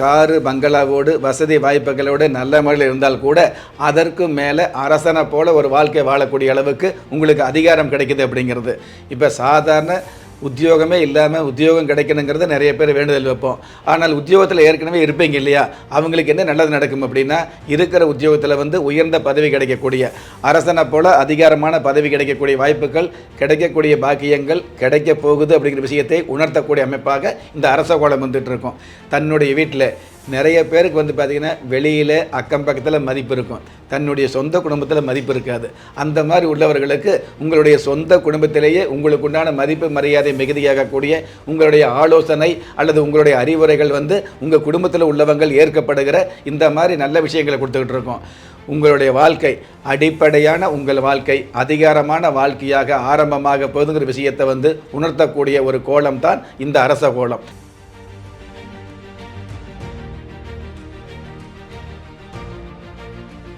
Car பங்களாவோடு வசதி வாய்ப்புகளோடு நல்ல முறையில் இருந்தால் கூட அதற்கும் மேலே அரசனை போல ஒரு வாழ்க்கை வாழக்கூடிய அளவுக்கு உங்களுக்கு அதிகாரம் கிடைக்குது அப்படிங்கிறது. இப்போ சாதாரண உத்தியோகமே இல்லாமல் உத்தியோகம் கிடைக்கணுங்கிறத நிறைய பேர் வேண்டுதல் வைப்போம். ஆனால் உத்தியோகத்தில் ஏற்கனவே இருப்பீங்க இல்லையா? அவங்களுக்கு என்ன நல்லது நடக்கும் அப்படின்னா இருக்கிற உத்தியோகத்தில் வந்து உயர்ந்த பதவி கிடைக்கக்கூடிய அரசனை போல அதிகாரமான பதவி கிடைக்கக்கூடிய வாய்ப்புகள் கிடைக்கக்கூடிய பாக்கியங்கள் கிடைக்க போகுது அப்படிங்கிற விஷயத்தை உணர்த்தக்கூடிய அமைப்பாக இந்த அரச கோலம் வந்துட்டு இருக்கும். தன்னுடைய வீட்டில் நிறைய பேருக்கு வந்து பார்த்திங்கன்னா வெளியில் அக்கம் பக்கத்தில் மதிப்பு இருக்கும். தன்னுடைய சொந்த குடும்பத்தில் மதிப்பு இருக்காது. அந்த மாதிரி உள்ளவர்களுக்கு உங்களுடைய சொந்த குடும்பத்திலேயே உங்களுக்கு உண்டான மதிப்பு மரியாதை மிகுதியாகக்கூடிய உங்களுடைய ஆலோசனை அல்லது உங்களுடைய அறிவுரைகள் வந்து உங்கள் குடும்பத்தில் உள்ளவங்கள் ஏற்கப்படுகிற இந்த மாதிரி நல்ல விஷயங்களை கொடுத்துக்கிட்டு இருக்கோம். உங்களுடைய வாழ்க்கை அடிப்படையான உங்கள் வாழ்க்கை அதிகாரமான வாழ்க்கையாக ஆரம்பமாக போதுங்கிற விஷயத்தை வந்து உணர்த்தக்கூடிய ஒரு கோலம் தான் இந்த அரச கோலம்.